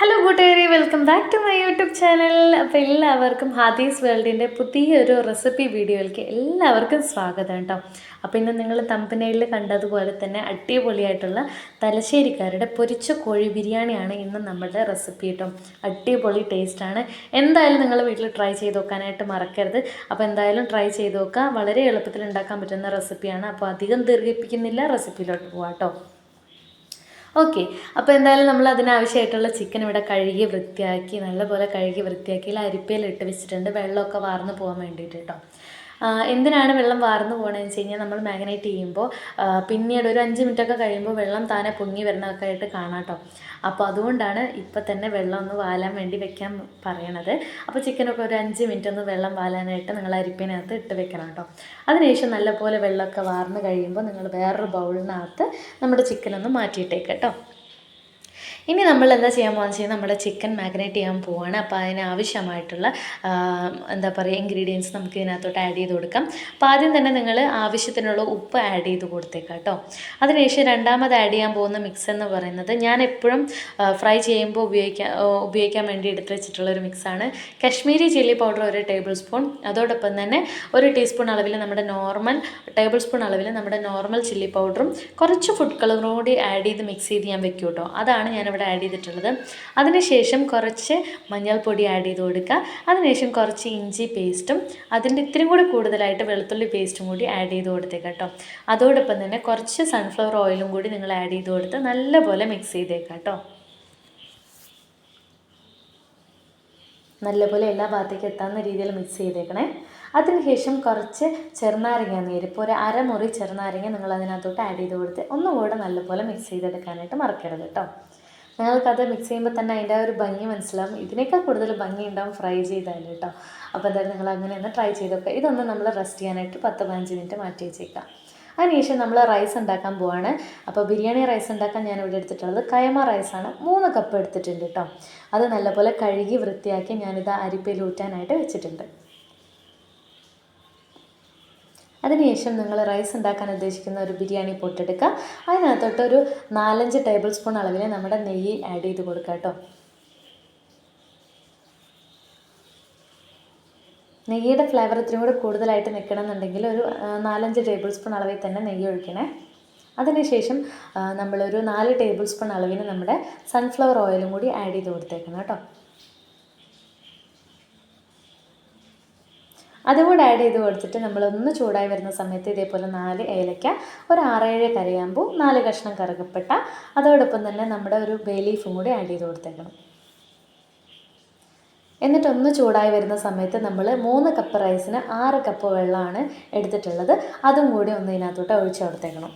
Hello കൂട്ടുകാരി. Welcome back to my YouTube channel അപ്പോൾ എല്ലാവർക്കും ഹാദീസ് വേൾഡിന്റെ പുതിയൊരു റെസിപ്പി വീഡിയോയിലേക്ക് എല്ലാവർക്കും സ്വാഗതം കേട്ടോ അപ്പോൾ ഇന്ന് നിങ്ങൾ തമ്പനയിൽ കണ്ടതുപോലെ തന്നെ അടിപൊളിയായിട്ടുള്ള തലശ്ശേരിക്കാരുടെ പൊരിച്ച കോഴി ബിരിയാണിയാണ് ഇന്ന് നമ്മുടെ റെസിപ്പി കേട്ടോ അടിപൊളി ടേസ്റ്റാണ് എന്തായാലും നിങ്ങൾ വീട്ടിൽ ട്രൈ ചെയ്ത് നോക്കാനായിട്ട് മറക്കരുത്. അപ്പോൾ എന്തായാലും ട്രൈ ചെയ്ത് നോക്കുക വളരെ എളുപ്പത്തിൽ ഉണ്ടാക്കാൻ പറ്റുന്ന റെസിപ്പിയാണ് അപ്പോൾ അധികം ദീർഘിപ്പിക്കുന്നില്ല റെസിപ്പിയിലോട്ട് പോകാം കേട്ടോ ഓക്കെ അപ്പോൾ എന്തായാലും നമ്മൾ അതിനാവശ്യമായിട്ടുള്ള ചിക്കൻ ഇവിടെ കഴുകി വൃത്തിയാക്കി നല്ലപോലെ കഴുകി വൃത്തിയാക്കി അരിപ്പയിൽ ഇട്ട് വെച്ചിട്ടുണ്ട്. വെള്ളമൊക്കെ വാർന്ന് പോകാൻ വേണ്ടിയിട്ട് കേട്ടോ എന്തിനാണ് വെള്ളം വാർന്നു പോകണമെന്ന് വെച്ച് കഴിഞ്ഞാൽ നമ്മൾ മാഗ്നേറ്റ് ചെയ്യുമ്പോൾ പിന്നീട് ഒരു അഞ്ച് മിനിറ്റൊക്കെ കഴിയുമ്പോൾ വെള്ളം താനെ പൊങ്ങി വരണമൊക്കെ ആയിട്ട് കാണാം കേട്ടോ അപ്പോൾ അതുകൊണ്ടാണ് ഇപ്പം തന്നെ വെള്ളം ഒന്ന് വാലാൻ വേണ്ടി വെക്കാൻ പറയണത്. അപ്പോൾ ചിക്കനൊക്കെ ഒരു അഞ്ച് മിനിറ്റ് ഒന്ന് വെള്ളം വാലാനായിട്ട് നിങ്ങൾ അരിപ്പിനകത്ത് ഇട്ട് വെക്കണം കേട്ടോ അതിനുശേഷം നല്ലപോലെ വെള്ളമൊക്കെ വാർന്ന് കഴിയുമ്പോൾ നിങ്ങൾ വേറൊരു ബൗളിനകത്ത് നമ്മുടെ ചിക്കനൊന്ന് മാറ്റിയിട്ടേക്ക് കേട്ടോ ഇനി നമ്മൾ എന്താ ചെയ്യാൻ പോകുന്നത് വെച്ചാൽ നമ്മുടെ ചിക്കൻ മാഗ്നേറ്റ് ചെയ്യാൻ പോവാണ്. അപ്പോൾ അതിന് ആവശ്യമായിട്ടുള്ള എന്താ പറയുക ഇൻഗ്രീഡിയൻസ് നമുക്ക് ഇതിനകത്തോട്ട് ആഡ് ചെയ്ത് കൊടുക്കാം. അപ്പോൾ ആദ്യം തന്നെ നിങ്ങൾ ആവശ്യത്തിനുള്ള ഉപ്പ് ആഡ് ചെയ്ത് കൊടുത്തേക്കാം കേട്ടോ. അതിനുശേഷം രണ്ടാമത് ആഡ് ചെയ്യാൻ പോകുന്ന മിക്സ് എന്ന് പറയുന്നത് ഞാൻ എപ്പോഴും ഫ്രൈ ചെയ്യുമ്പോൾ ഉപയോഗിക്കാൻ ഉപയോഗിക്കാൻ വേണ്ടി എടുത്ത് വെച്ചിട്ടുള്ള ഒരു മിക്സാണ് കശ്മീരി ചില്ലി പൗഡർ ഒരു ടേബിൾ സ്പൂൺ അതോടൊപ്പം തന്നെ ഒരു ടീസ്പൂൺ അളവിൽ നമ്മുടെ നോർമൽ ടേബിൾ സ്പൂൺ അളവിൽ നമ്മുടെ നോർമൽ ചില്ലി പൗഡറും കുറച്ച് ഫുഡ് കളറും കൂടി ആഡ് ചെയ്ത് മിക്സ് ചെയ്ത് ഞാൻ വെക്കും കേട്ടോ. അതാണ് ഞാനിവിടെ ആഡ് ചെയ്തിട്ടുള്ളത്. അതിനുശേഷം കുറച്ച് മഞ്ഞൾപ്പൊടി ആഡ് ചെയ്ത് കൊടുക്കുക. അതിനുശേഷം കുറച്ച് ഇഞ്ചി പേസ്റ്റും അതിന്റെ ഇത്തിരി കൂടി കൂടുതലായിട്ട് വെളുത്തുള്ളി പേസ്റ്റും കൂടി ആഡ് ചെയ്ത് കൊടുത്തേക്കാം കേട്ടോ. അതോടൊപ്പം തന്നെ കുറച്ച് സൺഫ്ലവർ ഓയിലും കൂടി നിങ്ങൾ ആഡ് ചെയ്ത് കൊടുത്ത് നല്ലപോലെ മിക്സ് ചെയ്തേക്കാം കേട്ടോ. നല്ലപോലെ എല്ലാ ഭാഗത്തേക്ക് എത്താവുന്ന രീതിയിൽ മിക്സ് ചെയ്തേക്കണേ. അതിനുശേഷം കുറച്ച് ചെറുനാരങ്ങ നീര് ഇപ്പോൾ ഒരു അരമുറി ചെറുനാരങ്ങ നിങ്ങൾ അതിനകത്തോട്ട് ആഡ് ചെയ്ത് കൊടുത്ത് ഒന്നുകൂടെ നല്ലപോലെ മിക്സ് ചെയ്തെടുക്കാനായിട്ട് മറക്കരുത് കേട്ടോ. നിങ്ങൾക്കത് മിക്സ് ചെയ്യുമ്പോൾ തന്നെ അതിന്റെ ആ ഒരു ഭംഗി മനസ്സിലാവും. ഇതിനേക്കാൾ കൂടുതൽ ഭംഗി ഉണ്ടാവും ഫ്രൈ ചെയ്താൽ കേട്ടോ. അപ്പോൾ എന്തായാലും നിങ്ങൾ അങ്ങനെ തന്നെ ട്രൈ ചെയ്ത് നോക്കുക ഇതൊന്ന് നമ്മൾ റെസ്റ്റ് ചെയ്യാനായിട്ട് പത്ത് പതിനഞ്ച് മിനിറ്റ് മാറ്റി വെച്ചേക്കാം. അതിനുശേഷം നമ്മൾ റൈസ് ഉണ്ടാക്കാൻ പോവാണ്. അപ്പോൾ ബിരിയാണി റൈസ് ഉണ്ടാക്കാൻ ഞാൻ ഇവിടെ എടുത്തിട്ടുള്ളത് കയമ റൈസാണ് മൂന്ന് കപ്പ് എടുത്തിട്ടുണ്ട് കേട്ടോ. അത് നല്ലപോലെ കഴുകി വൃത്തിയാക്കി ഞാനിത് അരിപ്പയിൽ ഊറ്റാനായിട്ട് വെച്ചിട്ടുണ്ട്. അതിനുശേഷം നിങ്ങൾ റൈസ് ഉണ്ടാക്കാൻ ഉദ്ദേശിക്കുന്ന ഒരു ബിരിയാണി പൊട്ടെടുക്കുക. അതിനകത്തോട്ട് ഒരു നാലഞ്ച് ടേബിൾ സ്പൂൺ അളവിൽ നമ്മുടെ നെയ്യ് ആഡ് ചെയ്ത് കൊടുക്കുക കേട്ടോ. നെയ്യുടെ ഫ്ലേവർ ഇത്തിരി കൂടെ കൂടുതലായിട്ട് നിൽക്കണമെന്നുണ്ടെങ്കിൽ ഒരു നാലഞ്ച് ടേബിൾ സ്പൂൺ അളവിൽ തന്നെ നെയ്യ് ഒഴിക്കണേ. അതിനുശേഷം നമ്മളൊരു നാല് ടേബിൾ സ്പൂൺ അളവിന് നമ്മുടെ സൺഫ്ലവർ ഓയിലും കൂടി ആഡ് ചെയ്ത് കൊടുത്തേക്കണം കേട്ടോ. അതും കൂടെ ആഡ് ചെയ്ത് കൊടുത്തിട്ട് നമ്മളൊന്ന് ചൂടായി വരുന്ന സമയത്ത് ഇതേപോലെ നാല് ഏലക്ക ഒരു ആറേഴ് കറിയാമ്പൂ നാല് കഷ്ണം കറുകപ്പെട്ട. അതോടൊപ്പം തന്നെ നമ്മുടെ ഒരു ബേ ലീഫും കൂടി ആഡ് ചെയ്ത് കൊടുത്തേക്കണം. എന്നിട്ടൊന്ന് ചൂടായി വരുന്ന സമയത്ത് നമ്മൾ മൂന്ന് കപ്പ് റൈസിന് ആറ് കപ്പ് വെള്ളമാണ് എടുത്തിട്ടുള്ളത്. അതും കൂടി ഒന്ന് ഇതിനകത്തോട്ട് ഒഴിച്ചു കൊടുത്തേക്കണം.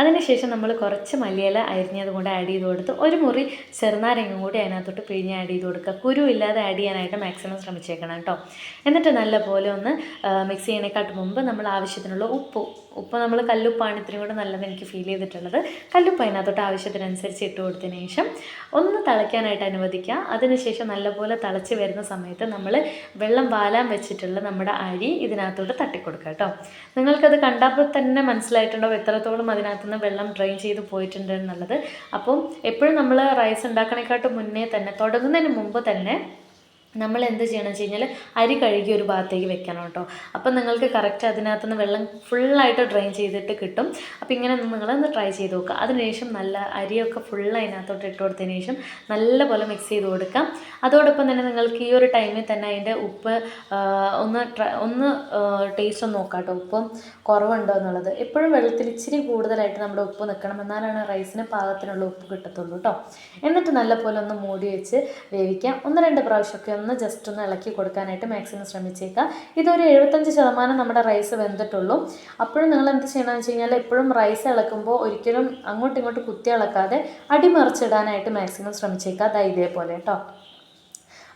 അതിനുശേഷം നമ്മൾ കുറച്ച് മല്ലിയില അരിഞ്ഞത് കൊണ്ട് ആഡ് ചെയ്ത് കൊടുത്ത് ഒരു മുറി ചെറുനാരങ്ങ കൂടി അതിനകത്തോട്ട് പിഴിഞ്ഞ് ആഡ് ചെയ്ത് കൊടുക്കുക. കുരു ഇല്ലാതെ ആഡ് ചെയ്യാനായിട്ട് മാക്സിമം ശ്രമിച്ചേക്കണം കേട്ടോ. എന്നിട്ട് നല്ലപോലെ ഒന്ന് മിക്സ് ചെയ്യണേക്കാട്ട് മുമ്പ് നമ്മൾ ആവശ്യത്തിനുള്ള ഉപ്പ് ഉപ്പ് നമ്മൾ കല്ലുപ്പാണ് ഇത്രയും കൂടെ നല്ലത് എനിക്ക് ഫീൽ ചെയ്തിട്ടുള്ളത്. കല്ലുപ്പ് അതിനകത്തോട്ട് ആവശ്യത്തിനനുസരിച്ച് ഇട്ട് കൊടുത്തതിന് ശേഷം ഒന്ന് തിളയ്ക്കാനായിട്ട് അനുവദിക്കുക. അതിനുശേഷം നല്ലപോലെ തിളച്ച് വരുന്ന സമയത്ത് നമ്മൾ വെള്ളം വാലാൻ വെച്ചിട്ടുള്ള നമ്മുടെ അരി ഇതിനകത്തോട്ട് തട്ടിക്കൊടുക്കുക കേട്ടോ. നിങ്ങൾക്കത് കണ്ടപ്പോൾ തന്നെ മനസ്സിലായിട്ടുണ്ടാവും എത്രത്തോളം അതിനകത്ത് നിന്ന് വെള്ളം ഡ്രെയിൻ ചെയ്ത് പോയിട്ടുണ്ട് എന്നുള്ളത്. അപ്പം എപ്പോഴും നമ്മൾ റൈസ് ഉണ്ടാക്കണേക്കാട്ട് മുന്നേ തന്നെ തുടങ്ങുന്നതിന് മുമ്പ് തന്നെ നമ്മൾ എന്ത് ചെയ്യണം വെച്ച് കഴിഞ്ഞാൽ അരി കഴുകി ഒരു ഭാഗത്തേക്ക് വെക്കണം കേട്ടോ. അപ്പം നിങ്ങൾക്ക് കറക്റ്റ് അതിനകത്ത് നിന്ന് വെള്ളം ഫുള്ളായിട്ട് ഡ്രെയിൻ ചെയ്തിട്ട് കിട്ടും. അപ്പോൾ ഇങ്ങനെ നിങ്ങളൊന്ന് ട്രൈ ചെയ്ത് നോക്കുക അതിനുശേഷം നല്ല അരിയൊക്കെ ഫുൾ അതിനകത്തോട്ട് ഇട്ട് കൊടുത്തതിന് ശേഷം നല്ലപോലെ മിക്സ് ചെയ്ത് കൊടുക്കാം. അതോടൊപ്പം തന്നെ നിങ്ങൾക്ക് ഈ ഒരു ടൈമിൽ തന്നെ അതിന്റെ ഉപ്പ് ഒന്ന് ഒന്ന് ടേസ്റ്റ് ഒന്ന് നോക്കാം കേട്ടോ. ഉപ്പും കുറവുണ്ടോ എന്നുള്ളത്. എപ്പോഴും വെള്ളത്തിൽ ഇച്ചിരി കൂടുതലായിട്ട് നമ്മുടെ ഉപ്പ് നിൽക്കണം എന്നാലാണ് റൈസിന് പാകത്തിനുള്ള ഉപ്പ് കിട്ടത്തുള്ളൂ കേട്ടോ. എന്നിട്ട് നല്ലപോലെ ഒന്ന് മൂടി വെച്ച് വേവിക്കാം. ഒന്ന് രണ്ട് പ്രാവശ്യമൊക്കെ ഒന്ന് ജസ്റ്റ് ഒന്ന് ഇളക്കി കൊടുക്കാനായിട്ട് മാക്സിമം ശ്രമിച്ചേക്കുക ഇതൊരു എഴുപത്തഞ്ച് ശതമാനം നമ്മുടെ റൈസ് വെന്തിട്ടുള്ളൂ. അപ്പോഴും നിങ്ങൾ എന്ത് ചെയ്യണമെന്ന് വെച്ച് കഴിഞ്ഞാൽ എപ്പോഴും റൈസ് ഇളക്കുമ്പോൾ ഒരിക്കലും അങ്ങോട്ടും ഇങ്ങോട്ടും കുത്തി ഇളക്കാതെ അടിമറിച്ചിടാനായിട്ട് മാക്സിമം ശ്രമിച്ചേക്കുക അതാ ഇതേപോലെ കേട്ടോ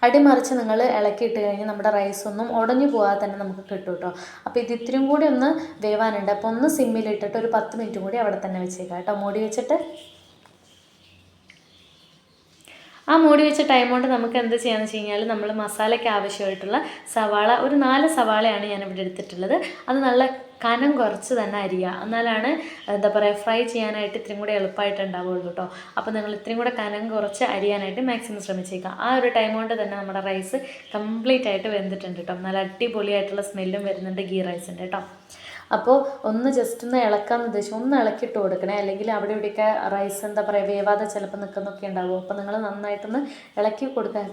അടിമറിച്ച് നിങ്ങൾ ഇളക്കിയിട്ട് കഴിഞ്ഞാൽ നമ്മുടെ റൈസ് ഒന്നും ഉടഞ്ഞു പോകാതെ തന്നെ നമുക്ക് കിട്ടും കേട്ടോ അപ്പോൾ ഇത് ഇത്രയും കൂടി ഒന്ന് വേവാനുണ്ട്. അപ്പോൾ ഒന്ന് സിമ്മിലിട്ടിട്ട് ഒരു പത്ത് മിനിറ്റും കൂടി അവിടെ തന്നെ വെച്ചേക്കാം കേട്ടോ മൂടി വെച്ചിട്ട് ആ മൂടി വെച്ച ടൈം കൊണ്ട് നമുക്ക് എന്ത് ചെയ്യാന്ന് വെച്ച് കഴിഞ്ഞാൽ നമ്മൾ മസാലയ്ക്ക് ആവശ്യമായിട്ടുള്ള സവാള ഒരു നാല് സവാളയാണ് ഞാൻ ഇവിടെ എടുത്തിട്ടുള്ളത്. അത് നല്ല കനം കുറച്ച് തന്നെ അരിയുക. എന്നാലാണ് എന്താ പറയുക ഫ്രൈ ചെയ്യാനായിട്ട് ഇത്രയും കൂടെ എളുപ്പമായിട്ട് ഉണ്ടാവുള്ളൂ കേട്ടോ അപ്പോൾ നിങ്ങൾ ഇത്രയും കൂടെ കനം കുറച്ച് അരിയാനായിട്ട് മാക്സിമം ശ്രമിച്ചേക്കാം ആ ഒരു ടൈം കൊണ്ട് തന്നെ നമ്മുടെ റൈസ് കംപ്ലീറ്റ് ആയിട്ട് വെന്തിട്ടുണ്ട് കേട്ടോ നല്ല അടിപൊളിയായിട്ടുള്ള സ്മെല്ലും വരുന്നുണ്ട് ഗീ റൈസിന്റെ കേട്ടോ അപ്പോൾ ഒന്ന് ജസ്റ്റ് ഒന്ന് ഇളക്കാമെന്ന് ഉദ്ദേശിച്ചു ഒന്ന് ഇളക്കിയിട്ട് കൊടുക്കണേ. അല്ലെങ്കിൽ അവിടെ ഇവിടെയൊക്കെ റൈസ് എന്താ പറയുക വേവാതെ ചിലപ്പോൾ നിൽക്കുന്നൊക്കെ ഉണ്ടാവും. അപ്പോൾ നിങ്ങൾ നന്നായിട്ടൊന്ന് ഇളക്കി കൊടുക്കാൻ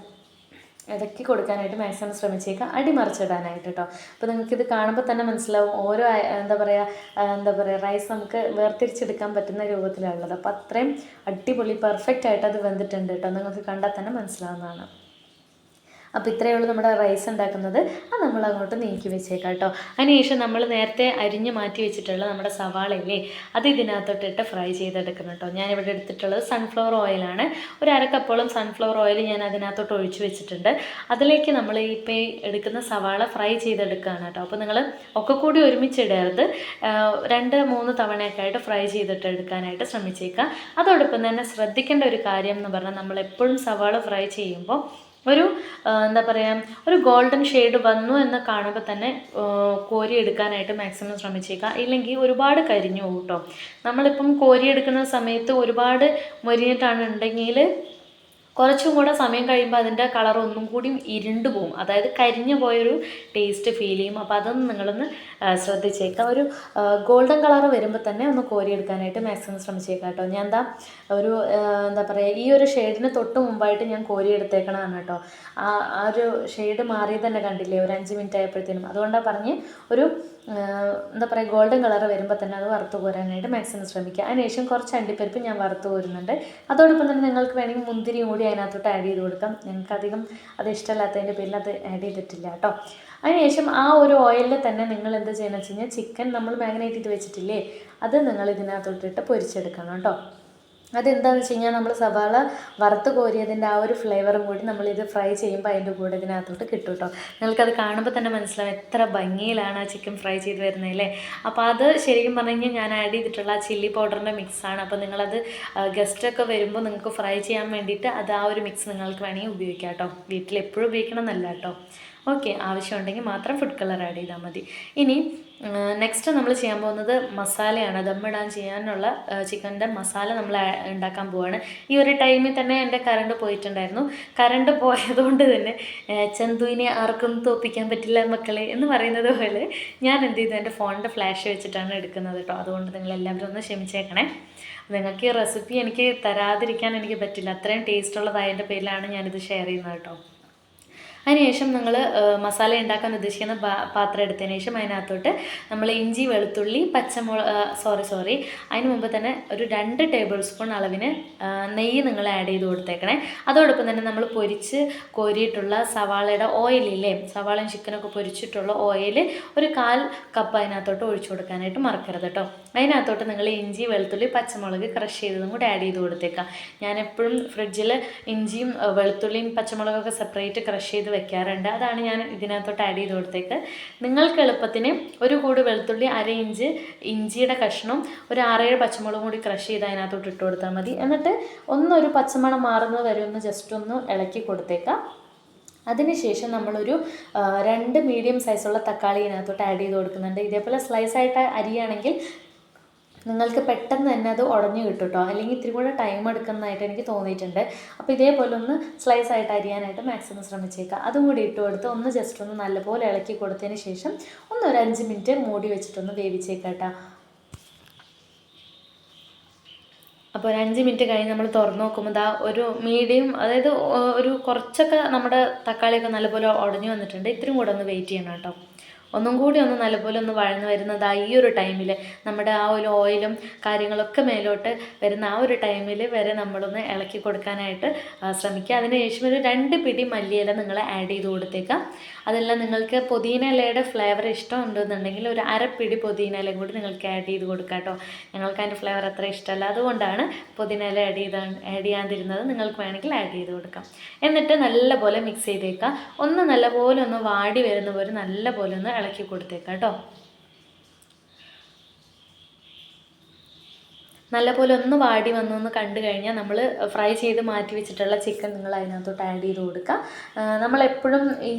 ഇടയ്ക്ക് കൊടുക്കാനായിട്ട് മാക്സിമം ശ്രമിച്ചേക്കുക അടിമറിച്ചിടാനായിട്ട് കേട്ടോ അപ്പോൾ നിങ്ങൾക്കിത് കാണുമ്പോൾ തന്നെ മനസ്സിലാവും ഓരോ എന്താ പറയുക എന്താ പറയുക റൈസ് നമുക്ക് വേർതിരിച്ചെടുക്കാൻ പറ്റുന്ന രൂപത്തിലാണുള്ളത്. അപ്പോൾ അത്രയും അടിപൊളി പെർഫെക്റ്റ് ആയിട്ട് അത് വെന്തിട്ടുണ്ട് കേട്ടോ നിങ്ങൾക്ക് കണ്ടാൽ തന്നെ മനസ്സിലാവുന്നതാണ്. അപ്പോൾ ഇത്രയേ ഉള്ളൂ നമ്മുടെ റൈസ് ഉണ്ടാക്കുന്നത്. അത് നമ്മൾ അങ്ങോട്ട് നീക്കി വെച്ചേക്കാം കേട്ടോ അതിനുശേഷം നമ്മൾ നേരത്തെ അരിഞ്ഞ് മാറ്റി വെച്ചിട്ടുള്ള നമ്മുടെ സവാളയില്ലേ അത് ഇതിനകത്തോട്ടിട്ട് ഫ്രൈ ചെയ്തെടുക്കണം കേട്ടോ ഞാനിവിടെ എടുത്തിട്ടുള്ളത് സൺഫ്ലവർ ഓയിലാണ് ഒരു അരക്കപ്പോളം കപ്പോളം സൺഫ്ലവർ ഓയിൽ ഞാൻ അതിനകത്തോട്ട് ഒഴിച്ചു വെച്ചിട്ടുണ്ട്. അതിലേക്ക് നമ്മൾ ഇപ്പോൾ എടുക്കുന്ന സവാള ഫ്രൈ ചെയ്തെടുക്കുകയാണ് കേട്ടോ അപ്പോൾ നിങ്ങൾ ഒക്കെ കൂടി ഒരുമിച്ചിടരുത്. രണ്ട് മൂന്ന് തവണയൊക്കെ ആയിട്ട് ഫ്രൈ ചെയ്തിട്ട് എടുക്കാനായിട്ട് ശ്രമിച്ചേക്കുക അതോടൊപ്പം തന്നെ ശ്രദ്ധിക്കേണ്ട ഒരു കാര്യം എന്ന് പറഞ്ഞാൽ നമ്മൾ എപ്പോഴും സവാള ഫ്രൈ ചെയ്യുമ്പോൾ ഒരു എന്താ പറയുക ഒരു ഗോൾഡൻ ഷെയ്ഡ് വന്നു എന്ന് കാണുമ്പോൾ തന്നെ കോരിയെടുക്കാനായിട്ട് മാക്സിമം ശ്രമിച്ചേക്കുക ഇല്ലെങ്കിൽ ഒരുപാട് കരിഞ്ഞു പോകും കേട്ടോ നമ്മളിപ്പം കോരിയെടുക്കുന്ന സമയത്ത് ഒരുപാട് മൊരിഞ്ഞിട്ടാണ് ഉണ്ടെങ്കിൽ കുറച്ചും കൂടെ സമയം കഴിയുമ്പോൾ അതിന്റെ കളർ ഒന്നും കൂടി ഇരുണ്ടു പോകും. അതായത് കരിഞ്ഞു പോയൊരു ടേസ്റ്റ് ഫീൽ ചെയ്യും. അപ്പോൾ അതൊന്ന് നിങ്ങളൊന്ന് ശ്രദ്ധിച്ചേക്കാം. ഒരു ഗോൾഡൻ കളർ വരുമ്പോൾ തന്നെ ഒന്ന് കോരിയെടുക്കാനായിട്ട് മാക്സിമം ശ്രമിച്ചേക്കാം കേട്ടോ. ഞാൻ എന്താ ഒരു എന്താ പറയുക ഈ ഒരു ഷെയ്ഡിന് തൊട്ട് മുമ്പായിട്ട് ഞാൻ കോരിയെടുത്തേക്കണതാണ് കേട്ടോ. ആ ആ ഒരു ഷെയ്ഡ് മാറിയത് തന്നെ കണ്ടില്ലേ ഒരു അഞ്ച് മിനിറ്റ് ആയപ്പോഴത്തേനും. അതുകൊണ്ടാണ് പറഞ്ഞ് ഒരു എന്താ പറയുക ഗോൾഡൻ കളർ വരുമ്പോൾ തന്നെ അത് വറുത്ത് കോരാനായിട്ട് മാക്സിമം ശ്രമിക്കുക അതിനുശേഷം കുറച്ച് അണ്ടിപ്പരിപ്പ് ഞാൻ വറുത്ത് കോരുന്നുണ്ട്. അതോടൊപ്പം തന്നെ നിങ്ങൾക്ക് വേണമെങ്കിൽ മുന്തിരി കൂടി അതിനകത്തോട്ട് ആഡ് ചെയ്ത് കൊടുക്കാം. ഞങ്ങൾക്ക് അധികം അത് ഇഷ്ടമല്ലാത്തതിന്റെ പേരിൽ അത് ആഡ് ചെയ്തിട്ടില്ല കേട്ടോ. അതിനുശേഷം ആ ഒരു ഓയിലിൽ തന്നെ നിങ്ങൾ എന്ത് ചെയ്യണമെന്ന് വെച്ച് കഴിഞ്ഞാൽ ചിക്കൻ നമ്മൾ മാഗ്നേറ്റ് ചെയ്ത് വെച്ചിട്ടില്ലേ? അത് നിങ്ങൾ ഇതിനകത്തോട്ടിട്ട് പൊരിച്ചെടുക്കണം കേട്ടോ. അതെന്താണെന്ന് വെച്ച് കഴിഞ്ഞാൽ നമ്മൾ സവാള വറുത്ത് കോരിയതിന്റെ ആ ഒരു ഫ്ലേവറും കൂടി നമ്മളിത് ഫ്രൈ ചെയ്യുമ്പോൾ അതിന്റെ കൂടെ ഇതിനകത്തോട്ട് കിട്ടും കേട്ടോ നിങ്ങൾക്കത് കാണുമ്പോൾ തന്നെ മനസ്സിലാവും എത്ര ഭംഗിയിലാണ് ആ ചിക്കൻ ഫ്രൈ ചെയ്ത് വരുന്നത് അല്ലേ? അപ്പോൾ അത് ശരിക്കും പറഞ്ഞു കഴിഞ്ഞാൽ ഞാൻ ആഡ് ചെയ്തിട്ടുള്ള ആ ചില്ലി പൗഡറിന്റെ മിക്സാണ് അപ്പോൾ നിങ്ങളത് ഗസ്റ്റൊക്കെ വരുമ്പോൾ നിങ്ങൾക്ക് ഫ്രൈ ചെയ്യാൻ വേണ്ടിയിട്ട് അത് ആ ഒരു മിക്സ് നിങ്ങൾക്ക് വേണമെങ്കിൽ ഉപയോഗിക്കാം കേട്ടോ വീട്ടിൽ എപ്പോഴും ഉപയോഗിക്കണം എന്നല്ല കേട്ടോ. ഓക്കെ ആവശ്യമുണ്ടെങ്കിൽ മാത്രം ഫുഡ് കളർ ആഡ് ചെയ്താൽ മതി. ഇനി നെക്സ്റ്റ് നമ്മൾ ചെയ്യാൻ പോകുന്നത് മസാലയാണ്. ദമ്മിടാൻ ചെയ്യാനുള്ള ചിക്കന്റെ മസാല നമ്മൾ ഉണ്ടാക്കാൻ പോവാണ്. ഈ ഒരു ടൈമിൽ തന്നെ എന്റെ കറണ്ട് പോയിട്ടുണ്ടായിരുന്നു. കറണ്ട് പോയതുകൊണ്ട് തന്നെ ചന്തുവിനെ ആർക്കും തോപ്പിക്കാൻ പറ്റില്ല മക്കളെ എന്ന് പറയുന്നത് പോലെ ഞാൻ എന്ത് ചെയ്തു? എന്റെ ഫോണിന്റെ ഫ്ലാഷ് വെച്ചിട്ടാണ് എടുക്കുന്നത് കേട്ടോ. അതുകൊണ്ട് നിങ്ങൾ എല്ലാവരും ഒന്ന് ക്ഷമിച്ചേക്കണേ. നിങ്ങൾക്ക് ഈ റെസിപ്പി എനിക്ക് തരാതിരിക്കാൻ എനിക്ക് പറ്റില്ല. അത്രയും ടേസ്റ്റ് ഉള്ളതായതിന്റെ പേരിലാണ് ഞാനിത് ഷെയർ ചെയ്യുന്നത് കേട്ടോ. അതിനുശേഷം നിങ്ങൾ മസാല ഉണ്ടാക്കാൻ ഉദ്ദേശിക്കുന്ന പാത്രം എടുത്തതിന് ശേഷം അതിനകത്തോട്ട് നമ്മൾ ഇഞ്ചി വെളുത്തുള്ളി പച്ചമുളക് സോറി സോറി അതിന് മുമ്പ് തന്നെ ഒരു രണ്ട് ടേബിൾ സ്പൂൺ അളവിന് നെയ്യ് നിങ്ങൾ ആഡ് ചെയ്ത് കൊടുത്തേക്കണേ. അതോടൊപ്പം തന്നെ നമ്മൾ പൊരിച്ച് കോരിയിട്ടുള്ള സവാളയുടെ ഓയിലില്ലേ സവാളയും ചിക്കനൊക്കെ പൊരിച്ചിട്ടുള്ള ഓയിൽ ഒരു കാൽ കപ്പ് അതിനകത്തോട്ട് ഒഴിച്ചു കൊടുക്കാനായിട്ട് മറക്കരുത് കേട്ടോ അതിനകത്തോട്ട് നിങ്ങൾ ഇഞ്ചി വെളുത്തുള്ളി പച്ചമുളക് ക്രഷ് ചെയ്തതും കൂടി ആഡ് ചെയ്ത് കൊടുത്തേക്കാം. ഞാൻ എപ്പോഴും ഫ്രിഡ്ജിൽ ഇഞ്ചിയും വെളുത്തുള്ളിയും പച്ചമുളകൊക്കെ സെപ്പറേറ്റ് ക്രഷ് ചെയ്ത് വെക്കാറുണ്ട്. അതാണ് ഞാൻ ഇതിനകത്തോട്ട് ആഡ് ചെയ്ത് കൊടുത്തേക്ക്. നിങ്ങൾക്ക് എളുപ്പത്തിന് ഒരു കൂട് വെളുത്തുള്ളി അര ഇഞ്ച് ഇഞ്ചിയുടെ കഷ്ണം ഒരു ആറേഴ് പച്ചമുളകും കൂടി ക്രഷ് ചെയ്ത് അതിനകത്തോട്ട് ഇട്ട് കൊടുത്താൽ മതി. എന്നിട്ട് ഒന്നൊരു പച്ചമണം മാറുന്നത് വരെ ഒന്ന് ജസ്റ്റ് ഒന്ന് ഇളക്കി കൊടുത്തേക്കാം. അതിനുശേഷം നമ്മളൊരു രണ്ട് മീഡിയം സൈസുള്ള തക്കാളി ഇതിനകത്തോട്ട് ആഡ് ചെയ്ത് കൊടുക്കുന്നുണ്ട്. ഇതേപോലെ സ്ലൈസ് ആയിട്ട് അരിയാണെങ്കിൽ നിങ്ങൾക്ക് പെട്ടെന്ന് തന്നെ അത് ഉടഞ്ഞു കിട്ടും കേട്ടോ അല്ലെങ്കിൽ ഇത്തിരി കൂടെ ടൈം എടുക്കുന്നതായിട്ട് എനിക്ക് തോന്നിയിട്ടുണ്ട്. അപ്പോൾ ഇതേപോലെ ഒന്ന് സ്ലൈസ് ആയിട്ട് അരിയാനായിട്ട് മാക്സിമം ശ്രമിച്ചേക്കുക അതും കൂടി ഇട്ട് കൊടുത്ത് ഒന്ന് ജസ്റ്റ് ഒന്ന് നല്ലപോലെ ഇളക്കി കൊടുത്തതിന് ശേഷം ഒന്ന് ഒരു അഞ്ച് മിനിറ്റ് മൂടി വെച്ചിട്ടൊന്ന് വേവിച്ചേക്കാം അപ്പോൾ ഒരു അഞ്ച് മിനിറ്റ് കഴിഞ്ഞ് നമ്മൾ തുറന്നു നോക്കുമ്പോൾ ദാ ഒരു മീഡിയം അതായത് ഒരു കുറച്ചൊക്കെ നമ്മുടെ തക്കാളിയൊക്കെ നല്ലപോലെ ഉടഞ്ഞു വന്നിട്ടുണ്ട്. ഇത്രയും കൂടെ ഒന്ന് വെയിറ്റ് ചെയ്യണം കേട്ടോ ഒന്നും കൂടി ഒന്ന് നല്ലപോലെ ഒന്ന് വഴന്ന് വരുന്നത് ആ ഈ ഒരു ടൈമിൽ നമ്മുടെ ആ ഒരു ഓയിലും കാര്യങ്ങളൊക്കെ മേലോട്ട് വരുന്ന ആ ഒരു ടൈമിൽ വരെ നമ്മളൊന്ന് ഇളക്കി കൊടുക്കാനായിട്ട് ശ്രമിക്കുക. അതിനുശേഷം ഒരു രണ്ട് പിടി മല്ലിയില നിങ്ങൾ ആഡ് ചെയ്ത് കൊടുത്തേക്കാം. അതെല്ലാം നിങ്ങൾക്ക് പുതിന ഇലയുടെ ഫ്ലേവർ ഇഷ്ടമുണ്ടെന്നുണ്ടെങ്കിൽ ഒരു അരപ്പിടി പുതിന ഇലയും കൂടി നിങ്ങൾക്ക് ആഡ് ചെയ്ത് കൊടുക്കാം കേട്ടോ. ഞങ്ങൾക്ക് അതിന്റെ ഫ്ലേവർ അത്ര ഇഷ്ടമല്ല. അതുകൊണ്ടാണ് പുതിന ഇല ആഡ് ചെയ്ത് ആഡ് ചെയ്യാതിരുന്നത്. നിങ്ങൾക്ക് വേണമെങ്കിൽ ആഡ് ചെയ്ത് കൊടുക്കാം. എന്നിട്ട് നല്ലപോലെ മിക്സ് ചെയ്തേക്കാം ഒന്ന് നല്ലപോലെ ഒന്ന് വാടി വരുന്ന പോലെ നല്ലപോലെ ഒന്ന് ഇളക്കി കൊടുത്തേക്കാം കേട്ടോ. നല്ലപോലെ ഒന്ന് വാടി വന്നു എന്ന് കണ്ടു കഴിഞ്ഞാൽ നമ്മൾ ഫ്രൈ ചെയ്ത് മാറ്റി വെച്ചിട്ടുള്ള ചിക്കൻ നിങ്ങൾ അതിനകത്തോട്ട് ആഡ് ചെയ്ത് കൊടുക്കുക. നമ്മളെപ്പോഴും ഈ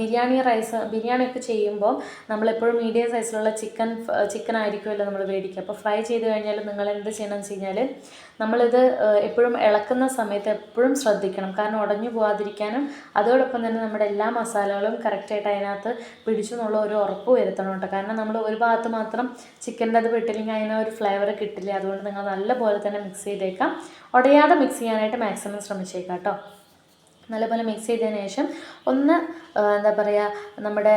ബിരിയാണി റൈസ് ബിരിയാണി ഒക്കെ ചെയ്യുമ്പോൾ നമ്മളെപ്പോഴും മീഡിയം സൈസിലുള്ള ചിക്കൻ ചിക്കൻ ആയിരിക്കുമല്ലോ നമ്മൾ മേടിക്കുക അപ്പോൾ ഫ്രൈ ചെയ്ത് കഴിഞ്ഞാൽ നിങ്ങൾ എന്ത് ചെയ്യണം എന്ന് വെച്ച് കഴിഞ്ഞാൽ നമ്മളിത് എപ്പോഴും ഇളക്കുന്ന സമയത്ത് എപ്പോഴും ശ്രദ്ധിക്കണം. കാരണം ഉടഞ്ഞു പോകാതിരിക്കാനും അതോടൊപ്പം തന്നെ നമ്മുടെ എല്ലാ മസാലകളും കറക്റ്റായിട്ട് അതിനകത്ത് പിടിച്ചു എന്നുള്ള ഒരു ഉറപ്പ് വരുത്തണം കേട്ടോ. കാരണം നമ്മൾ ഒരു ഭാഗത്ത് മാത്രം ചിക്കന്റെ അത് വിട്ടില്ലെങ്കിൽ അതിന് ഒരു ഫ്ലേവർ കിട്ടില്ല. അതുകൊണ്ട് നിങ്ങൾ നല്ലപോലെ തന്നെ മിക്സ് ചെയ്തേക്കാം. ഉടയാതെ മിക്സ് ചെയ്യാനായിട്ട് മാക്സിമം ശ്രമിച്ചേക്കാം കേട്ടോ നല്ലപോലെ മിക്സ് ചെയ്തതിന് ശേഷം ഒന്ന് എന്താ പറയുക നമ്മുടെ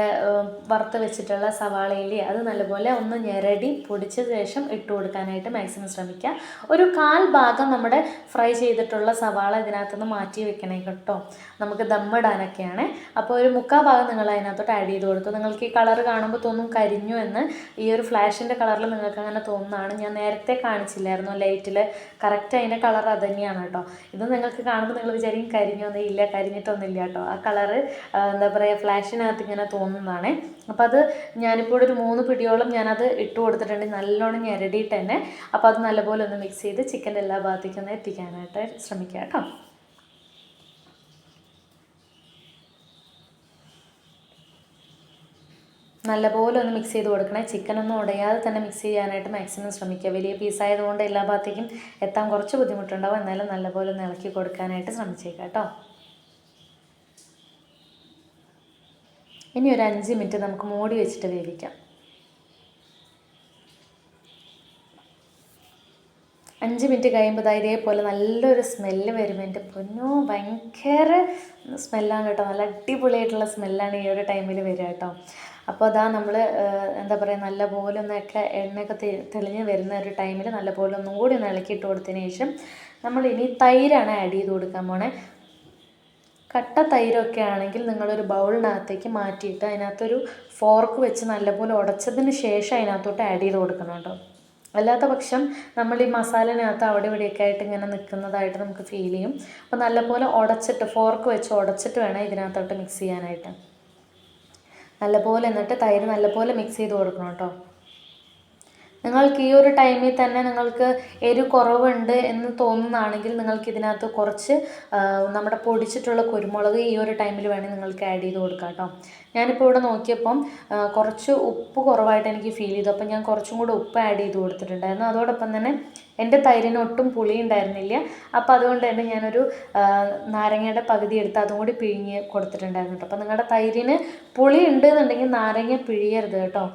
വറുത്ത് വെച്ചിട്ടുള്ള സവാളയിൽ അത് നല്ലപോലെ ഒന്ന് ഞെരടി പൊടിച്ച ശേഷം ഇട്ട് കൊടുക്കാനായിട്ട് മാക്സിമം ശ്രമിക്കുക. ഒരു കാൽ ഭാഗം നമ്മുടെ ഫ്രൈ ചെയ്തിട്ടുള്ള സവാള ഇതിനകത്തുനിന്ന് മാറ്റി വെക്കണേ കേട്ടോ. നമുക്ക് ദമ്മിടാനൊക്കെയാണ്. അപ്പോൾ ഒരു മുക്കാൽ ഭാഗം നിങ്ങൾ അതിനകത്തോട്ട് ആഡ് ചെയ്ത് കൊടുത്തു നിങ്ങൾക്ക് ഈ കളർ കാണുമ്പോൾ തോന്നും കരിഞ്ഞു എന്ന്. ഈ ഒരു ഫ്ലാഷിന്റെ കളറിൽ നിങ്ങൾക്ക് അങ്ങനെ തോന്നുന്നതാണ്. ഞാൻ നേരത്തെ കാണിച്ചില്ലായിരുന്നു. ലൈറ്റിൽ കറക്റ്റ് അതിന്റെ കളർ അത് തന്നെയാണ് കേട്ടോ. ഇത് നിങ്ങൾക്ക് കാണുമ്പോൾ നിങ്ങൾ വിചാരിക്കും കരിഞ്ഞൊന്നും ഇല്ല കരിഞ്ഞിട്ടൊന്നുമില്ല കേട്ടോ. ആ കളറ് എന്താ പറയുക ഫ്ലാഷിനകത്ത് ഇങ്ങനെ തോന്നുന്നതാണ്. അപ്പോൾ അത് ഞാനിപ്പോൾ ഒരു മൂന്ന് പിടിയോളം ഞാനത് ഇട്ട് കൊടുത്തിട്ടുണ്ട്. നല്ലോണം ഞെരടിയിട്ട് തന്നെ അപ്പോൾ അത് നല്ലപോലെ ഒന്ന് മിക്സ് ചെയ്ത് ചിക്കന്റെ എല്ലാ ഭാഗത്തേക്കും ഒന്ന് എത്തിക്കാനായിട്ട് ശ്രമിക്കുക കേട്ടോ. നല്ലപോലെ ഒന്ന് മിക്സ് ചെയ്ത് കൊടുക്കണേ. ചിക്കൻ ഒന്നും ഉടയാതെ തന്നെ മിക്സ് ചെയ്യാനായിട്ട് മാക്സിമം ശ്രമിക്കുക. വലിയ പീസായതുകൊണ്ട് എല്ലാ ഭാഗത്തേക്കും എത്താൻ കുറച്ച് ബുദ്ധിമുട്ടുണ്ടാവും. എന്നാലും നല്ലപോലെ ഒന്ന് ഇളക്കി കൊടുക്കാനായിട്ട് ശ്രമിച്ചേക്കാം കേട്ടോ. ഇനി ഒരു അഞ്ച് മിനിറ്റ് നമുക്ക് മൂടി വെച്ചിട്ട് വേവിക്കാം. അഞ്ച് മിനിറ്റ് കഴിയുമ്പോൾ ഇതേപോലെ നല്ലൊരു സ്മെല്ല് വരും എന്റെ പൊന്നോ ഭയങ്കര സ്മെല്ലാണ് കേട്ടോ. നല്ല അടിപൊളിയായിട്ടുള്ള സ്മെല്ലാണ് ഈ ഒരു ടൈമിൽ വരിക കേട്ടോ. അപ്പോൾ അതാ നമ്മൾ എന്താ പറയുക നല്ലപോലെ ഒന്നൊക്കെ എണ്ണയൊക്കെ തെളിഞ്ഞ് വരുന്ന ഒരു ടൈമിൽ നല്ലപോലെ ഒന്നും കൂടി ഒന്ന് ഇളക്കിയിട്ട് കൊടുത്തതിന് ശേഷം നമ്മൾ ഇനി തൈരാണ് ആഡ് ചെയ്ത് കൊടുക്കാൻ പോണേ. കട്ട തൈരൊക്കെ ആണെങ്കിൽ നിങ്ങളൊരു ബൗളിനകത്തേക്ക് മാറ്റിയിട്ട് അതിനകത്തൊരു ഫോർക്ക് വെച്ച് നല്ലപോലെ ഉടച്ചതിന് ശേഷം അതിനകത്തോട്ട് ആഡ് ചെയ്ത് കൊടുക്കണം അല്ലാത്ത പക്ഷം നമ്മൾ ഈ മസാലനകത്ത് അവിടെ ഇവിടെയൊക്കെ ആയിട്ട് ഇങ്ങനെ നിൽക്കുന്നതായിട്ട് നമുക്ക് ഫീൽ ചെയ്യും. അപ്പോൾ നല്ലപോലെ ഉടച്ചിട്ട് ഫോർക്ക് വെച്ച് ഉടച്ചിട്ട് വേണം ഇതിനകത്തോട്ട് മിക്സ് ചെയ്യാനായിട്ട്. നല്ലപോലെ എന്നിട്ട് തൈര് നല്ലപോലെ മിക്സ് ചെയ്ത് കൊടുക്കണം കേട്ടോ നിങ്ങൾക്ക് ഈ ഒരു ടൈമിൽ തന്നെ നിങ്ങൾക്ക് എരി കുറവുണ്ട് എന്ന് തോന്നുന്നതാണെങ്കിൽ നിങ്ങൾക്ക് ഇതിനകത്ത് കുറച്ച് നമ്മുടെ പൊടിച്ചിട്ടുള്ള കുരുമുളക് ഈ ഒരു ടൈമിൽ വേണമെങ്കിൽ നിങ്ങൾക്ക് ആഡ് ചെയ്ത് കൊടുക്കാം കേട്ടോ. ഞാനിപ്പോൾ ഇവിടെ നോക്കിയപ്പം കുറച്ച് ഉപ്പ് കുറവായിട്ട് എനിക്ക് ഫീൽ ചെയ്തു. അപ്പം ഞാൻ കുറച്ചും കൂടെ ഉപ്പ് ആഡ് ചെയ്ത് കൊടുത്തിട്ടുണ്ടായിരുന്നു. അതോടൊപ്പം തന്നെ എന്റെ തൈരിന് ഒട്ടും പുളി ഉണ്ടായിരുന്നില്ല. അപ്പോൾ അതുകൊണ്ട് തന്നെ ഞാനൊരു നാരങ്ങയുടെ പകുതി എടുത്ത് അതും കൂടി പിഴിഞ്ഞ് കൊടുത്തിട്ടുണ്ടായിരുന്നു കേട്ടോ. അപ്പോൾ നിങ്ങളുടെ തൈരിന് പുളി ഉണ്ട് എന്നുണ്ടെങ്കിൽ നാരങ്ങ പിഴിയരുത് കേട്ടോ.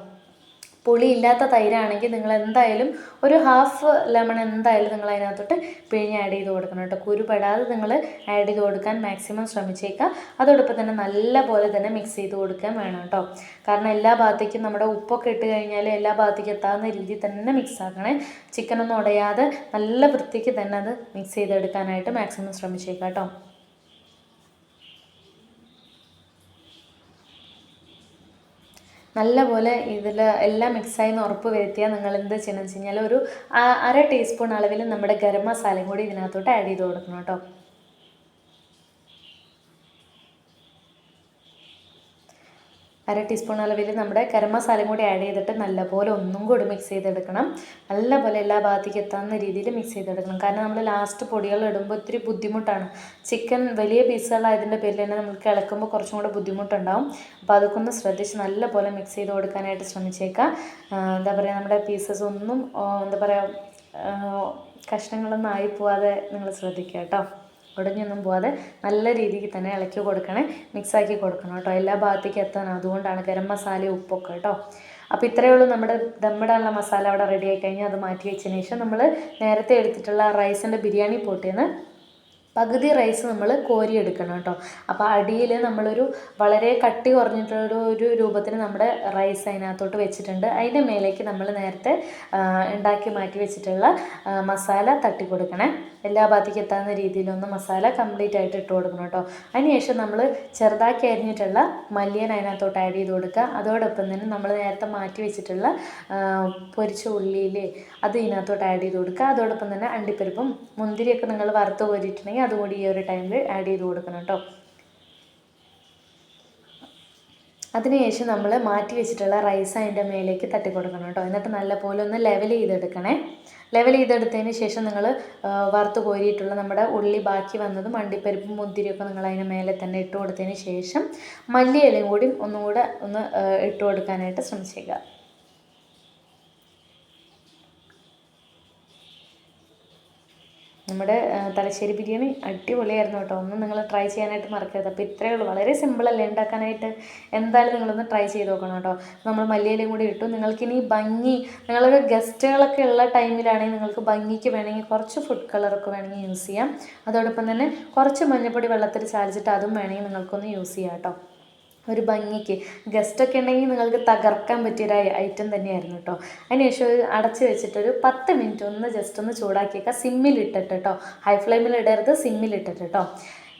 പുളി ഇല്ലാത്ത തൈരാണെങ്കിൽ നിങ്ങൾ എന്തായാലും ഒരു ഹാഫ് ലെമൺ എന്തായാലും നിങ്ങൾ അതിനകത്തോട്ട് പിഴിഞ്ഞ് ആഡ് ചെയ്ത് കൊടുക്കണം കേട്ടോ. കുരുപെടാതെ നിങ്ങൾ ആഡ് ചെയ്ത് കൊടുക്കാൻ മാക്സിമം ശ്രമിച്ചേക്കുക. അതോടൊപ്പം തന്നെ നല്ല പോലെ തന്നെ മിക്സ് ചെയ്ത് കൊടുക്കാൻ വേണം കേട്ടോ. കാരണം എല്ലാ ഭാഗത്തേക്കും നമ്മുടെ ഉപ്പൊക്കെ ഇട്ട് കഴിഞ്ഞാൽ എല്ലാ ഭാഗത്തേക്കും എത്താവുന്ന രീതിയിൽ തന്നെ മിക്സ് ആക്കണേ. ചിക്കനൊന്നും ഉടയാതെ നല്ല വൃത്തിക്ക് തന്നെ അത് മിക്സ് ചെയ്തെടുക്കാനായിട്ട് മാക്സിമം ശ്രമിച്ചേക്കാം കേട്ടോ. നല്ലപോലെ ഇതിൽ എല്ലാം മിക്സായി എന്ന് ഉറപ്പ് വരുത്തിയാൽ നിങ്ങൾ എന്ത് ചെയ്യണം വെച്ച് കഴിഞ്ഞാൽ ഒരു അര ടീസ്പൂൺ അളവിൽ നമ്മുടെ ഗരം മസാലയും കൂടി ഇതിനകത്തോട്ട് ആഡ് ചെയ്ത് കൊടുക്കണം കേട്ടോ. അര ടീസ്പൂൺ അളവിൽ നമ്മുടെ ഗരം മസാലയും കൂടി ആഡ് ചെയ്തിട്ട് നല്ലപോലെ ഒന്നും കൂടി മിക്സ് ചെയ്തെടുക്കണം. നല്ലപോലെ എല്ലാ ഭാഗത്തേക്ക് എത്താവുന്ന രീതിയിൽ മിക്സ് ചെയ്തെടുക്കണം. കാരണം നമ്മൾ ലാസ്റ്റ് പൊടികൾ ഇടുമ്പോൾ ഒത്തിരി ബുദ്ധിമുട്ടാണ്. ചിക്കൻ വലിയ പീസുകളായതിന്റെ പേരിൽ തന്നെ നമുക്ക് ഇളക്കുമ്പോൾ കുറച്ചും കൂടെ ബുദ്ധിമുട്ടുണ്ടാവും. അപ്പോൾ അതൊക്കെ ഒന്ന് ശ്രദ്ധിച്ച് നല്ലപോലെ മിക്സ് ചെയ്ത് കൊടുക്കാനായിട്ട് ശ്രമിച്ചേക്കാം. എന്താ പറയുക നമ്മുടെ പീസസ് ഒന്നും എന്താ പറയുക കഷ്ണങ്ങളൊന്നും ആയി പോവാതെ നിങ്ങൾ ശ്രദ്ധിക്കുക കേട്ടോ. ഉടഞ്ഞൊന്നും പോവാതെ നല്ല രീതിക്ക് തന്നെ ഇളക്കി കൊടുക്കണേ. മിക്സാക്കി കൊടുക്കണം കേട്ടോ. എല്ലാ ഭാഗത്തേക്കും എത്താൻ അതുകൊണ്ടാണ് ഗരം മസാല ഉപ്പൊക്കെ കേട്ടോ. അപ്പോൾ ഇത്രയേ ഉള്ളൂ നമ്മുടെ ദമ്മിടാനുള്ള മസാല അവിടെ റെഡി ആയി കഴിഞ്ഞാൽ അത് മാറ്റി വെച്ചതിന് ശേഷം നമ്മൾ നേരത്തെ എടുത്തിട്ടുള്ള റൈസിന്റെ ബിരിയാണി പോട്ടിന്ന് പകുതി റൈസ് നമ്മൾ കോരിയെടുക്കണം കേട്ടോ. അപ്പോൾ അടിയിൽ നമ്മളൊരു വളരെ കട്ടി കുറഞ്ഞിട്ടുള്ള ഒരു രൂപത്തിന് നമ്മുടെ റൈസ് അതിനകത്തോട്ട് വെച്ചിട്ടുണ്ട്. അതിന്റെ മേലേക്ക് നമ്മൾ നേരത്തെ ഉണ്ടാക്കി മാറ്റി വെച്ചിട്ടുള്ള മസാല തട്ടി കൊടുക്കണേ. എല്ലാ ഭാഗത്തേക്ക് എത്താവുന്ന രീതിയിലൊന്ന് മസാല കംപ്ലീറ്റ് ആയിട്ട് ഇട്ട് കൊടുക്കണം കേട്ടോ. അതിനുശേഷം നമ്മൾ ചെറുതാക്കി അരിഞ്ഞിട്ടുള്ള മല്ലിയൻ അതിനകത്തോട്ട് ആഡ് ചെയ്ത് കൊടുക്കുക. അതോടൊപ്പം തന്നെ നമ്മൾ നേരത്തെ മാറ്റി വെച്ചിട്ടുള്ള പൊരിച്ച ഉള്ളിയിൽ അത് ഇതിനകത്തോട്ട് ആഡ് ചെയ്ത് കൊടുക്കുക. അതോടൊപ്പം തന്നെ അണ്ടിപ്പരിപ്പും മുന്തിരിയൊക്കെ നിങ്ങൾ വറുത്ത് കോരിയിട്ടുണ്ടെങ്കിൽ അതുകൂടി ഈ ഒരു ടൈമിൽ ആഡ് ചെയ്ത് കൊടുക്കണം കേട്ടോ അതിനുശേഷം നമ്മൾ മാറ്റി വെച്ചിട്ടുള്ള റൈസ് അതിന്റെ മേലേക്ക് തട്ടി കൊടുക്കണം കേട്ടോ എന്നിട്ട് നല്ലപോലെ ഒന്ന് ലെവൽ ചെയ്തെടുക്കണേ. ലെവൽ ചെയ്തെടുത്തതിന് ശേഷം നിങ്ങൾ വറുത്ത് കോരിയിട്ടുള്ള നമ്മുടെ ഉള്ളി ബാക്കി വന്നതും മണ്ടിപ്പരിപ്പും മുന്തിരിയൊക്കെ നിങ്ങൾ അതിന് മേലെ തന്നെ ഇട്ട് കൊടുത്തതിന് ശേഷം മല്ലിയിലയും കൂടി ഒന്നുകൂടെ ഒന്ന് ഇട്ട് കൊടുക്കാനായിട്ട് ശ്രമിച്ചേക്കുക നമ്മുടെ തലശ്ശേരി ബിരിയാണി അടിപൊളിയായിരുന്നു കേട്ടോ. ഒന്നും നിങ്ങൾ ട്രൈ ചെയ്യാനായിട്ട് മറക്കരുത്. അപ്പോൾ ഇത്രയേ ഉള്ളൂ. വളരെ സിമ്പിളല്ലേ ഉണ്ടാക്കാനായിട്ട്? എന്തായാലും നിങ്ങളൊന്ന് ട്രൈ ചെയ്ത് നോക്കണം കേട്ടോ. നമ്മൾ മല്ലിയിലയും കൂടി ഇട്ടു. നിങ്ങൾക്കിനി ഭംഗി നിങ്ങളൊരു ഗസ്റ്റുകളൊക്കെ ഉള്ള ടൈമിലാണെങ്കിൽ നിങ്ങൾക്ക് ഭംഗിക്ക് വേണമെങ്കിൽ കുറച്ച് ഫുഡ് കളറൊക്കെ വേണമെങ്കിൽ യൂസ് ചെയ്യാം. അതോടൊപ്പം തന്നെ കുറച്ച് മഞ്ഞൾപ്പൊടി വെള്ളത്തിൽ ചാലിച്ചിട്ട് അതും വേണമെങ്കിൽ നിങ്ങൾക്കൊന്ന് യൂസ് ചെയ്യാം കേട്ടോ. ഒരു ഭംഗിക്ക്. ഗസ്റ്റൊക്കെ ഉണ്ടെങ്കിൽ നിങ്ങൾക്ക് തകർക്കാൻ പറ്റിയൊരു ഐറ്റം തന്നെയായിരുന്നു കേട്ടോ അതിനുശേഷം ഒരു അടച്ച് വെച്ചിട്ടൊരു പത്ത് മിനിറ്റ് ഒന്ന് ജസ്റ്റ് ഒന്ന് ചൂടാക്കിയേക്കാം. സിമ്മിലിട്ടിട്ട് കേട്ടോ ഹൈ ഫ്ലെയിമിൽ ഇടരുത് സിമ്മിലിട്ടിട്ട് കേട്ടോ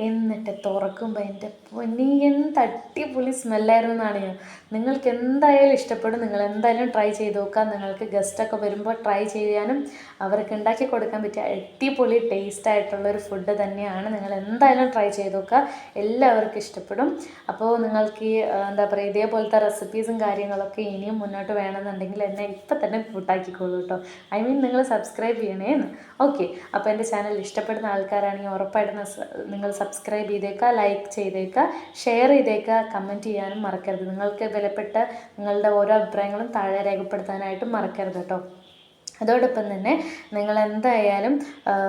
എന്നിട്ട് തുറക്കുമ്പോൾ എന്റെ പൊന്നി എന്ത് അടിപൊളി സ്മെല്ലായിരുന്നു എന്നാണ് ഞാൻ. നിങ്ങൾക്ക് എന്തായാലും ഇഷ്ടപ്പെടും. നിങ്ങൾ എന്തായാലും ട്രൈ ചെയ്ത് നോക്കാം. നിങ്ങൾക്ക് ഗസ്റ്റൊക്കെ വരുമ്പോൾ ട്രൈ ചെയ്യാനും അവർക്ക് ഉണ്ടാക്കി കൊടുക്കാൻ പറ്റിയ അടിപൊളി ടേസ്റ്റ് ആയിട്ടുള്ള ഒരു ഫുഡ് തന്നെയാണ്. നിങ്ങൾ എന്തായാലും ട്രൈ ചെയ്ത് നോക്കുക. എല്ലാവർക്കും ഇഷ്ടപ്പെടും. അപ്പോൾ നിങ്ങൾക്ക് ഈ എന്താ പറയുക ഇതേപോലത്തെ റെസിപ്പീസും കാര്യങ്ങളൊക്കെ ഇനിയും മുന്നോട്ട് വേണമെന്നുണ്ടെങ്കിൽ എന്നെ ഇപ്പം തന്നെ കൂട്ടാക്കിക്കോളൂ കേട്ടോ. ഐ മീൻ നിങ്ങൾ സബ്സ്ക്രൈബ് ചെയ്യണേന്ന്. ഓക്കെ അപ്പോൾ എന്റെ ചാനൽ ഇഷ്ടപ്പെടുന്ന ആൾക്കാരാണെങ്കിൽ ഉറപ്പായിട്ടും നിങ്ങൾ സബ്സ്ക്രൈബ് ചെയ്തേക്കുക ലൈക്ക് ചെയ്തേക്കുക ഷെയർ ചെയ്തേക്കുക കമന്റ് ചെയ്യാനും മറക്കരുത്. നിങ്ങൾക്ക് വിലപ്പെട്ട നിങ്ങളുടെ ഓരോ അഭിപ്രായങ്ങളും താഴെ രേഖപ്പെടുത്താനായിട്ടും മറക്കരുത് കേട്ടോ അതോടൊപ്പം തന്നെ നിങ്ങൾ എന്തായാലും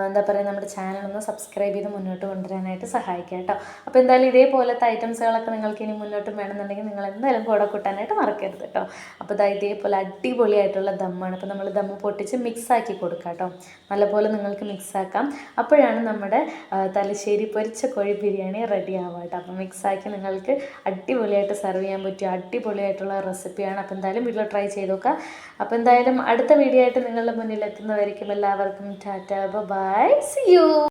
എന്താ പറയുക നമ്മുടെ ചാനൽ ഒന്ന് സബ്സ്ക്രൈബ് ചെയ്ത് മുന്നോട്ട് കൊണ്ടുവരാനായിട്ട് സഹായിക്കുക കേട്ടോ. അപ്പോൾ എന്തായാലും ഇതേപോലത്തെ ഐറ്റംസുകളൊക്കെ നിങ്ങൾക്ക് ഇനി മുന്നോട്ട് വേണമെന്നുണ്ടെങ്കിൽ നിങ്ങൾ എന്തായാലും കൂടെ കൂട്ടാനായിട്ട് മറക്കരുത് കേട്ടോ. അപ്പോൾ ഇതാ ഇതേപോലെ അടിപൊളിയായിട്ടുള്ള ദമ്മാണ്. അപ്പോൾ നമ്മൾ ദമ്മ് പൊട്ടിച്ച് മിക്സ് ആക്കി കൊടുക്കുക കേട്ടോ. നല്ലപോലെ നിങ്ങൾക്ക് മിക്സ് ആക്കാം അപ്പോഴാണ് നമ്മുടെ തലശ്ശേരി പൊരിച്ച കോഴി ബിരിയാണി റെഡി ആവുക കേട്ടോ. അപ്പോൾ മിക്സാക്കി നിങ്ങൾക്ക് അടിപൊളിയായിട്ട് സെർവ് ചെയ്യാൻ പറ്റും അടിപൊളിയായിട്ടുള്ള റെസിപ്പിയാണ് അപ്പോൾ എന്തായാലും വീട്ടിൽ ട്രൈ ചെയ്ത് നോക്കുക. അപ്പോൾ എന്തായാലും അടുത്ത വീഡിയോ ആയിട്ട് നിങ്ങൾ നിങ്ങളുടെ മുന്നിൽ എത്തുന്നതായിരിക്കും എല്ലാവർക്കും ടാറ്റ. By C U